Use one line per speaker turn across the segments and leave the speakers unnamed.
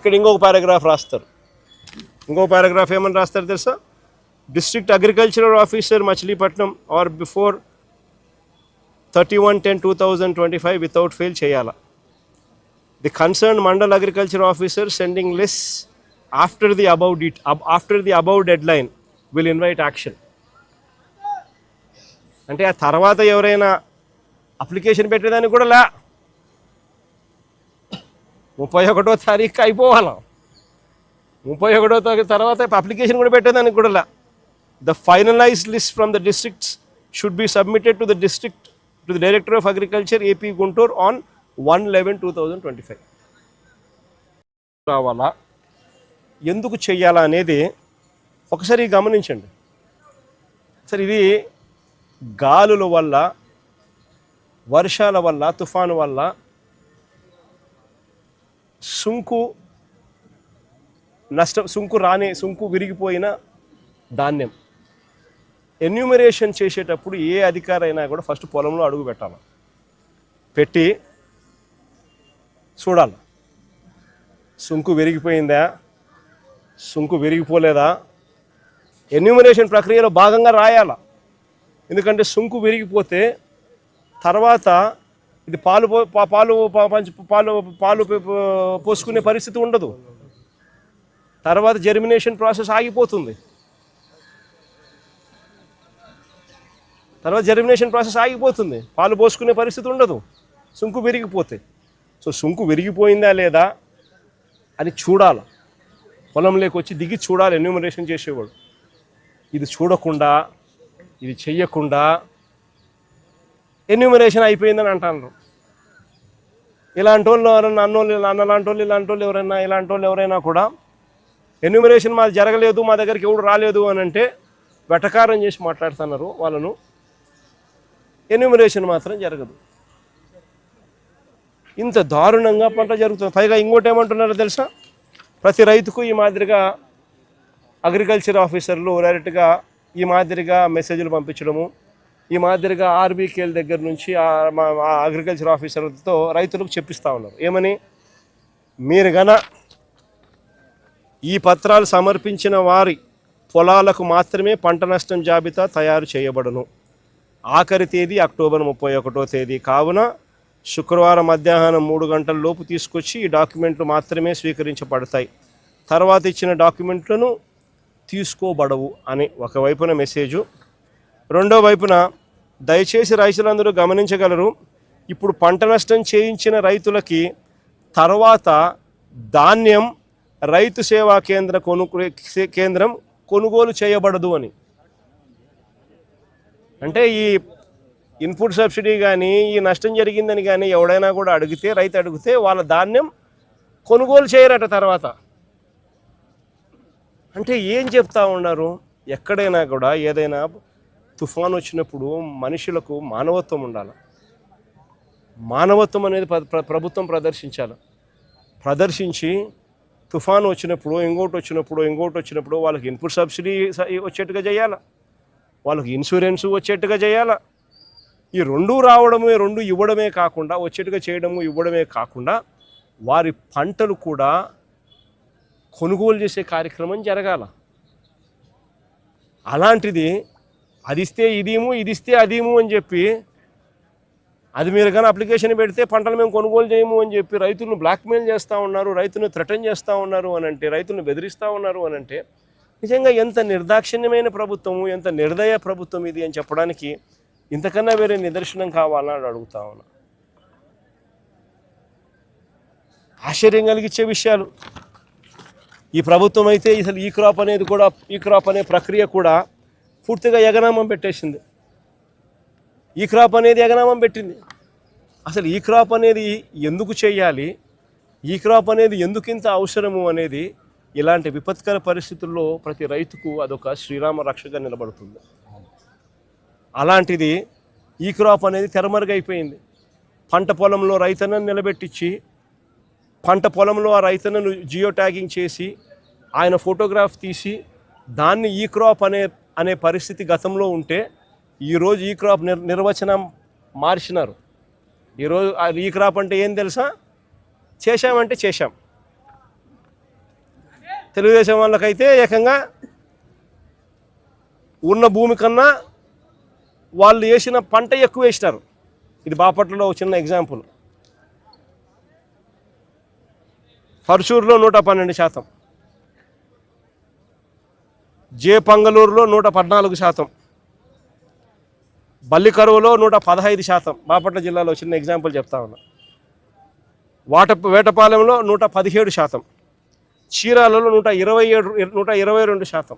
ఇక్కడ ఇంకొక పారాగ్రాఫ్ రాస్తారు. ఇంకొక పారాగ్రాఫ్ ఏమని రాస్తారు తెలుసా? District agricultural officer Machilipatnam R before thirty one ten two thousand twenty five without fail చేయాలా? The concern mandal agriculture officer sending less after the above date after the above deadline will invite action. అంటే ఆ తర్వాత ఎవరైనా application పెట్టేదానికి కూడా లే ముప్పై ఒకటో తారీఖు అయిపోవాలా? ముప్పై ఒకటో తారీఖు తర్వాత అప్లికేషన్ కూడా పెట్టేదానికి కూడా the finalized list from the districts should be submitted to the district to the director of agriculture AP Guntur on one eleven two thousand twenty five రావాలా? ఎందుకు చేయాలా అనేది ఒకసారి గమనించండి. సరే ఇది గాలుల వల్ల వర్షాల వల్ల తుఫాను వల్ల సుంకు నష్టం సుంకు రాని సుంకు విరిగిపోయిన ధాన్యం. ఎన్యూమరేషన్ చేసేటప్పుడు ఏ అధికారి అయినా కూడా ఫస్ట్ పొలంలో అడుగు పెట్టాలి. పెట్టి చూడాలి. సుంకు విరిగిపోయిందా? సుంకు విరిగిపోలేదా? ఎన్యూమరేషన్ ప్రక్రియలో భాగంగా రాయాల. ఎందుకంటే సుంకు విరిగిపోతే తర్వాత ఇది పాలు పో- పాలు పంచి పాలు పాలు పోసుకునే పరిస్థితి ఉండదు. తర్వాత జర్మినేషన్ ప్రాసెస్ ఆగిపోతుంది. తర్వాత జర్మినేషన్ ప్రాసెస్ ఆగిపోతుంది. పాలు పోసుకునే పరిస్థితి ఉండదు. సుంకు విరిగిపోతే. సో సుంకు విరిగిపోయిందా లేదా అని చూడాలి. పొలంలోకి వచ్చి దిగి చూడాలి. ఎన్యూమరేషన్ చేసేవాడు. ఇది చూడకుండా ఇది చెయ్యకుండా ఎన్యూమరేషన్ అయిపోయిందని అంటాను ఇలాంటి వాళ్ళు ఎవరైనా అన్నోళ్ళు అన్న లాంటి వాళ్ళు ఇలాంటి వాళ్ళు ఎవరైనా ఇలాంటి వాళ్ళు ఎవరైనా కూడా ఎన్యూమరేషన్ మాది జరగలేదు మా దగ్గరికి ఎవడు రాలేదు అని అంటే వెటకారం చేసి మాట్లాడుతున్నారు వాళ్ళను. ఎన్యూమరేషన్ మాత్రం జరగదు. ఇంత దారుణంగా పంట జరుగుతుంది. పైగా ఇంకోటి ఏమంటున్నారో తెలుసా? ప్రతి రైతుకు ఈ మాదిరిగా అగ్రికల్చర్ ఆఫీసర్లు డైరెక్ట్గా ఈ మాదిరిగా మెసేజ్లు పంపించడము ఈ మాదిరిగా ఆర్బీకేల దగ్గర నుంచి మా అగ్రికల్చర్ ఆఫీసర్లతో రైతులకు చెప్పిస్తూ ఉన్నారు. ఏమని? మీరు గన ఈ పత్రాలు సమర్పించిన వారి పొలాలకు మాత్రమే పంట నష్టం జాబితా తయారు చేయబడును. ఆఖరి తేదీ అక్టోబర్ ముప్పై ఒకటో తేదీ. కావున శుక్రవారం మధ్యాహ్నం మూడు గంటల లోపు తీసుకొచ్చి ఈ డాక్యుమెంట్లు మాత్రమే స్వీకరించబడతాయి. తర్వాత ఇచ్చిన డాక్యుమెంట్లను తీసుకోబడవు అని ఒకవైపున మెసేజు రెండో వైపున దయచేసి రైతులందరూ గమనించగలరు ఇప్పుడు పంట నష్టం చేయించిన రైతులకి తర్వాత ధాన్యం రైతు సేవా కేంద్ర కొను కేంద్రం కొనుగోలు చేయబడదు అని. అంటే ఈ ఇన్పుట్ సబ్సిడీ కానీ ఈ నష్టం జరిగిందని కానీ ఎవడైనా కూడా అడిగితే రైతు అడిగితే వాళ్ళ ధాన్యం కొనుగోలు చేయరట తర్వాత. అంటే ఏం చెప్తా ఉన్నారు? ఎక్కడైనా కూడా ఏదైనా తుఫాన్ వచ్చినప్పుడు మనుషులకు మానవత్వం ఉండాలి. మానవత్వం అనేది ప్ర- ప్రభుత్వం ప్రదర్శించాలి. ప్రదర్శించి తుఫాన్ వచ్చినప్పుడు ఇంకోటి వచ్చినప్పుడు ఇంకోటి వచ్చినప్పుడు వాళ్ళకి ఇన్పుట్ సబ్సిడీ వచ్చేట్టుగా చేయాలి. వాళ్ళకి ఇన్సూరెన్స్ వచ్చేట్టుగా చేయాలా. ఈ రెండు రావడమే రెండు ఇవ్వడమే కాకుండా వచ్చేట్టుగా చేయడము ఇవ్వడమే కాకుండా వారి పంటలు కూడా కొనుగోలు చేసే కార్యక్రమం జరగాల. అలాంటిది అది ఇస్తే ఇదేమో ఇది ఇస్తే అదేమో అని చెప్పి అది మీరు కానీ అప్లికేషన్ పెడితే పంటలు మేము కొనుగోలు చేయము అని చెప్పి రైతులను బ్లాక్మెయిల్ చేస్తూ ఉన్నారు రైతులను థ్రెటన్ చేస్తూ ఉన్నారు అని అంటే రైతులను బెదిరిస్తూ ఉన్నారు అని అంటే నిజంగా ఎంత నిర్దాక్షిణ్యమైన ప్రభుత్వము ఎంత నిర్దయ ప్రభుత్వం ఇది అని చెప్పడానికి ఇంతకన్నా వేరే నిదర్శనం కావాలని అడుగుతా ఉన్నా. ఆశ్చర్యం కలిగించే విషయాలు. ఈ ప్రభుత్వం అయితే అసలు ఈ క్రాప్ అనేది కూడా ఈ క్రాప్ అనే ప్రక్రియ కూడా పూర్తిగా ఎగనామం పెట్టేసింది. ఈ క్రాప్ అనేది ఎగనామం పెట్టింది. అసలు ఈ క్రాప్ అనేది ఎందుకు చేయాలి? ఈ క్రాప్ అనేది ఎందుకు ఇంత అవసరము అనేది ఇలాంటి విపత్కర పరిస్థితుల్లో ప్రతి రైతుకు అదొక శ్రీరామ రక్షగా నిలబడుతుంది. అలాంటిది ఈ క్రాప్ అనేది తెరమరుగైపోయింది పంట పొలంలో రైతన్నను నిలబెట్టించి పంట పొలంలో ఆ రైతన్నను జియో ట్యాగింగ్ చేసి ఆయన ఫోటోగ్రాఫ్ తీసి దాన్ని ఈ క్రాప్ అనే అనే పరిస్థితి గతంలో ఉంటే ఈరోజు ఈ క్రాప్ నిర్ నిర్వచనం మార్చినారు. ఈరోజు ఈ క్రాప్ అంటే ఏం తెలుసా? చేశామంటే చేశాం. తెలుగుదేశం వాళ్ళకైతే ఏకంగా ఉన్న భూమి కన్నా వాళ్ళు వేసిన పంట ఎక్కువ వేసినారు. ఇది బాపట్లలో ఒక చిన్న ఎగ్జాంపుల్. పర్చూరులో నూట పన్నెండు శాతం. జే పంగలూరులో నూట పద్నాలుగు శాతం. బల్లికరువులో నూట పదహైదు శాతం. బాపట్ల జిల్లాలో చిన్న ఎగ్జాంపుల్ చెప్తా ఉన్నా. వాట వేటపాలెంలో నూట పదిహేడు శాతం. చీరాలలో నూట ఇరవై ఏడు నూట ఇరవై రెండు శాతం.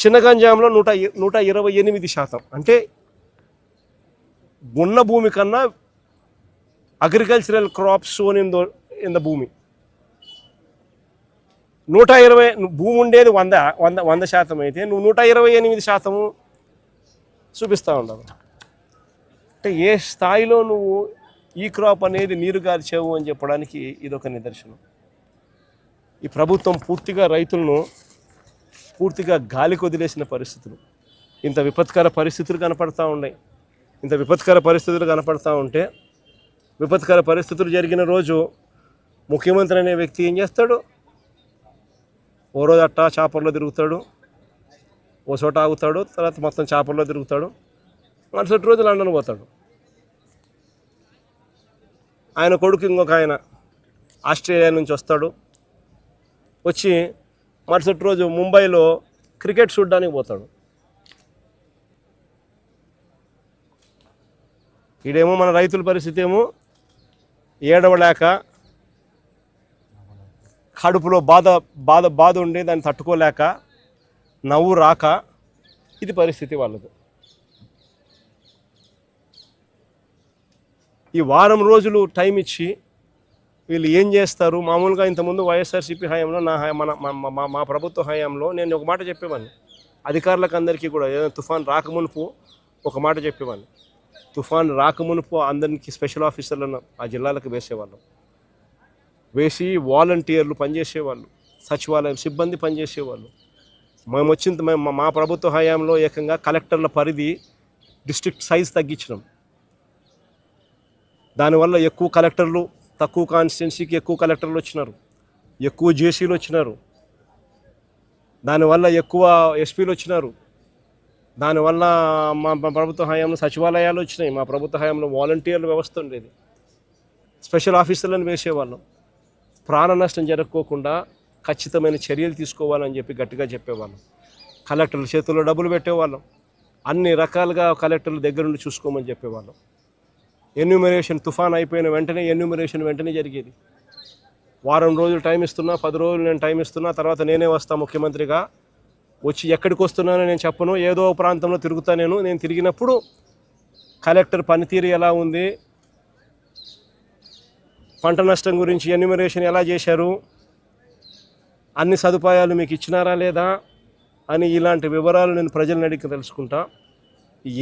చిన్నగంజాంలో నూట నూట ఇరవై ఎనిమిది శాతం. అంటే ఉన్న భూమి కన్నా agricultural crops sown in the in the భూమి. నూట ఇరవై భూమి ఉండేది వంద వంద వంద శాతం అయితే నువ్వు నూట ఇరవై ఎనిమిది శాతము చూపిస్తూ ఉండవు అంటే ఏ స్థాయిలో నువ్వు ఈ క్రాప్ అనేది నీరు గార్చావు అని చెప్పడానికి ఇదొక నిదర్శనం. ఈ ప్రభుత్వం పూర్తిగా రైతులను పూర్తిగా గాలికి వదిలేసిన పరిస్థితులు. ఇంత విపత్కర పరిస్థితులు కనపడతా ఉన్నాయి. ఇంత విపత్కర పరిస్థితులు కనపడతా ఉంటే విపత్కర పరిస్థితులు జరిగిన రోజు ముఖ్యమంత్రి అనే వ్యక్తి ఏం చేస్తాడు? ఓ రోజు అట్టా చేపల్లో తిరుగుతాడు. ఓ చోట ఆగుతాడు. తర్వాత మొత్తం చేపల్లో తిరుగుతాడు. మరుసటి రోజు లండన్ పోతాడు. ఆయన కొడుకు ఇంకొక ఆయన ఆస్ట్రేలియా నుంచి వస్తాడు. వచ్చి మరుసటి రోజు ముంబైలో క్రికెట్ చూడడానికి పోతాడు. ఈడేమో మన రైతుల పరిస్థితి ఏమో ఏడవలేక కడుపులో బాధ బాధ బాధ ఉండి దాన్ని తట్టుకోలేక నవ్వు రాక ఇది పరిస్థితి వాళ్ళది. ఈ వారం రోజులు టైం ఇచ్చి వీళ్ళు ఏం చేస్తారు? మామూలుగా ఇంతకుముందు వైఎస్ఆర్సీపీ హయాంలో నా మన మా- మా ప్రభుత్వ హయాంలో నేను ఒక మాట చెప్పేవాడిని అధికారులకు అందరికీ కూడా ఏదైనా తుఫాన్ రాకమునుపు ఒక మాట చెప్పేవాడిని తుఫాన్ రాకమునుపు అందరికీ స్పెషల్ ఆఫీసర్లను ఆ జిల్లాలకు వేసేవాళ్ళం. వేసి వాలంటీర్లు పనిచేసేవాళ్ళు సచివాలయం సిబ్బంది పనిచేసేవాళ్ళు. మేము వచ్చిన మేము మా- మా ప్రభుత్వ హయాంలో ఏకంగా కలెక్టర్ల పరిధి డిస్ట్రిక్ట్ సైజ్ తగ్గించినాం. దానివల్ల ఎక్కువ కలెక్టర్లు తక్కువ కాన్స్టిట్యున్సీకి ఎక్కువ కలెక్టర్లు వచ్చినారు ఎక్కువ జేసీలు వచ్చినారు. దానివల్ల ఎక్కువ ఎస్పీలు వచ్చినారు. దానివల్ల మా మా ప్రభుత్వ హయాంలో సచివాలయాలు వచ్చినాయి. మా ప్రభుత్వ హయాంలో వాలంటీర్ల వ్యవస్థ ఉండేది. స్పెషల్ ఆఫీసర్లను వేసేవాళ్ళం. ప్రాణ నష్టం జరగకోకుండా ఖచ్చితమైన చర్యలు తీసుకోవాలని చెప్పి గట్టిగా చెప్పేవాళ్ళం. కలెక్టర్ల చేతుల్లో డబ్బులు పెట్టేవాళ్ళం. అన్ని రకాలుగా కలెక్టర్ల దగ్గర నుండి చూసుకోమని చెప్పేవాళ్ళం. ఎన్యూమరేషన్ తుఫాన్ అయిపోయిన వెంటనే ఎన్యూమరేషన్ వెంటనే జరిగేది. వారం రోజులు టైం ఇస్తున్నా పది రోజులు నేను టైం ఇస్తున్నా తర్వాత నేనే వస్తా ముఖ్యమంత్రిగా. వచ్చి ఎక్కడికి వస్తున్నానో నేను చెప్పను ఏదో ప్రాంతంలో తిరుగుతా నేను. నేను తిరిగినప్పుడు కలెక్టర్ పనితీరు ఎలా ఉంది? పంట నష్టం గురించి ఎన్యూమరేషన్ ఎలా చేశారు? అన్ని సదుపాయాలు మీకు ఇచ్చినారా లేదా? అని ఇలాంటి వివరాలు నేను ప్రజలను అడిగి తెలుసుకుంటా.